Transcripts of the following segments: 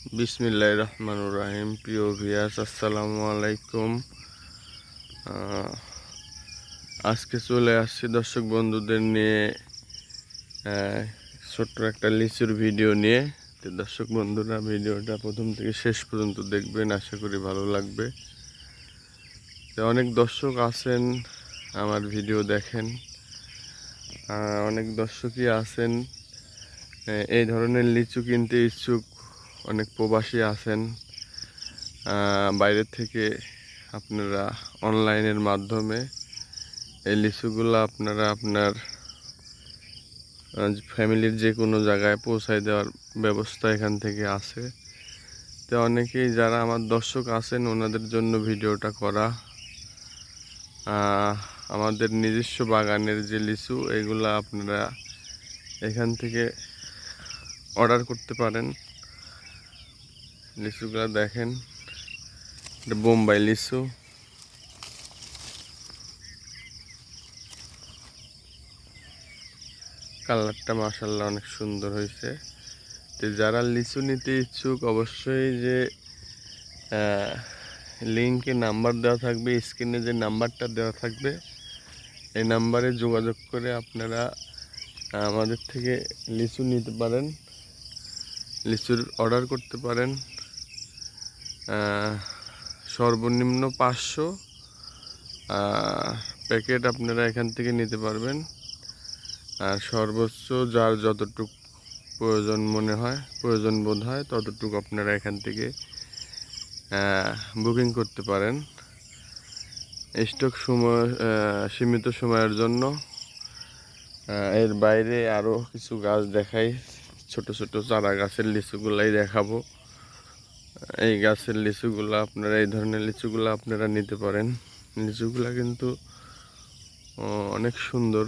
বিসমিল্লাহ রহমানুর রাহিম। প্রিয় ভিয়াস আসসালামু আলাইকুম। আজকে চলে আসছি দর্শক বন্ধুদের নিয়ে ছোট্ট একটা লিচুর ভিডিও নিয়ে। তো দর্শক বন্ধুরা, ভিডিওটা প্রথম থেকে শেষ পর্যন্ত দেখবেন, আশা করি ভালো লাগবে। তো অনেক দর্শক আছেন, আমার ভিডিও দেখেন। অনেক দর্শকই আছেন। এই ধরনের লিচু কিনতে ইচ্ছুক অনেক প্রবাসী আছেন। আহ, বাইরে থেকে আপনারা অনলাইনের মাধ্যমে এই লিচুগুলো আপনারা আপনার ফ্যামিলির যে কোনো জায়গায় পৌঁছায় দেওয়ার ব্যবস্থা এখান থেকে আছে। তো অনেকেই যারা আমার দর্শক আছেন ওনাদের জন্য ভিডিওটা করা। আমাদের নিজস্ব বাগানের যে লিচু এগুলা আপনারা এখান থেকে অর্ডার করতে পারেন। লিচুগুলো দেখেন। এটা বোম্বাই লিচু। কালারটা মাসাল্লাহ অনেক সুন্দর হয়েছে। তো যারা লিচু নিতে ইচ্ছুক, অবশ্যই যে লিঙ্কে নাম্বার দেওয়া থাকবে স্ক্রিনে যে নাম্বারটা দেওয়া থাকবে, এই নাম্বারে যোগাযোগ করে আপনারা আমাদের থেকে লিচু নিতে পারেন, লিচুর অর্ডার করতে পারেন। সর্বনিম্ন পাঁচশো। প্যাকেট আপনারা এখান থেকে নিতে পারবেন। আর সর্বোচ্চ যার যতটুক প্রয়োজন মনে হয়, প্রয়োজন বোধ হয়, ততটুকু আপনারা এখান থেকে বুকিং করতে পারেন। স্টক সময় সীমিত সময়ের জন্য এর বাইরে আরও কিছু গাছ দেখাই, ছোট ছোট চারা গাছের লিচুগুলাই দেখাবো। এই গাছের লিচুগুলো, আপনারা এই ধরনের লিচুগুলো আপনারা নিতে পারেন। লিচুগুলা কিন্তু অনেক সুন্দর।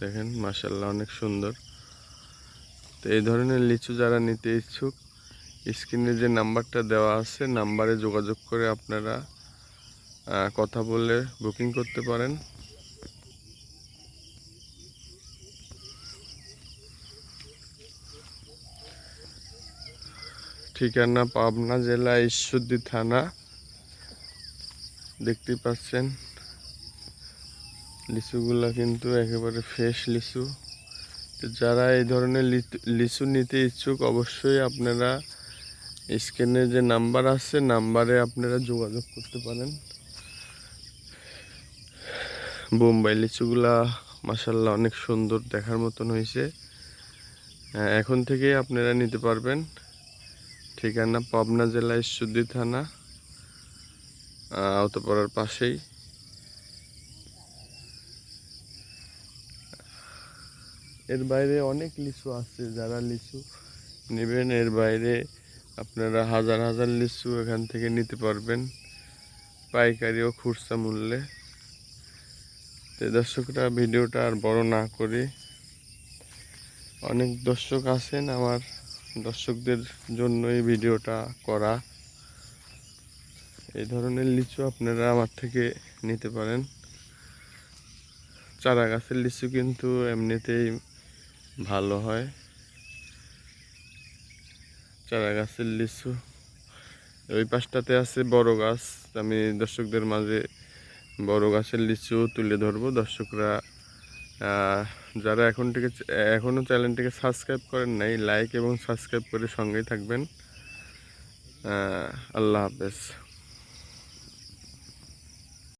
দেখেন মাসাল্লাহ অনেক সুন্দর। তো এই ধরনের লিচু যারা নিতে ইচ্ছুক, স্ক্রিনে যে নাম্বারটা দেওয়া আছে, নাম্বারে যোগাযোগ করে আপনারা কথা বলে বুকিং করতে পারেন। ঠিকানা পাবনা জেলা ঈশ্বরদী থানা। দেখতে পাচ্ছেন লিচুগুলা কিন্তু একেবারে ফ্রেশ লিচু। যারা এই ধরনের লিচু- নিতে ইচ্ছুক অবশ্যই আপনারা স্ক্রিনে যে নাম্বার আছে নাম্বারে আপনারা যোগাযোগ করতে পারেন। বোম্বাই লিচুগুলা মাসাল্লাহ অনেক সুন্দর দেখার মতন হয়েছে। আহ, এখন থেকেই আপনারা নিতে পারবেন। ঠিকানা পাবনা জেলা ঈশ্বরদী থানা আওতাপাড়ার পাশেই। এর বাইরে অনেক লিচু আছে, যারা লিচু নেবেন, এর বাইরে আপনারা হাজার হাজার লিচু এখান থেকে নিতে পারবেন, পাইকারি ও খুচরা মূল্যে। তো দর্শকরা ভিডিওটা আর বড় না করে অনেক দর্শক আছেন আমার দর্শকদের জন্য এই ভিডিওটা করা। এই ধরনের লিচু আপনারা আমার থেকে নিতে পারেন। চারা গাছের লিচু কিন্তু এমনিতেই ভালো হয়। চারা গাছের লিচু। ওই পাশটাতে আছে বড় গাছ। আমি দর্শকদের মাঝে বড় গাছের লিচু তুলে ধরবো। দর্শকরা যারা এখন থেকে এখনও চ্যানেলটিকে সাবস্ক্রাইব করেন নাই লাইক এবং সাবস্ক্রাইব করে সঙ্গেই থাকবেন। আল্লাহ হাফেজ।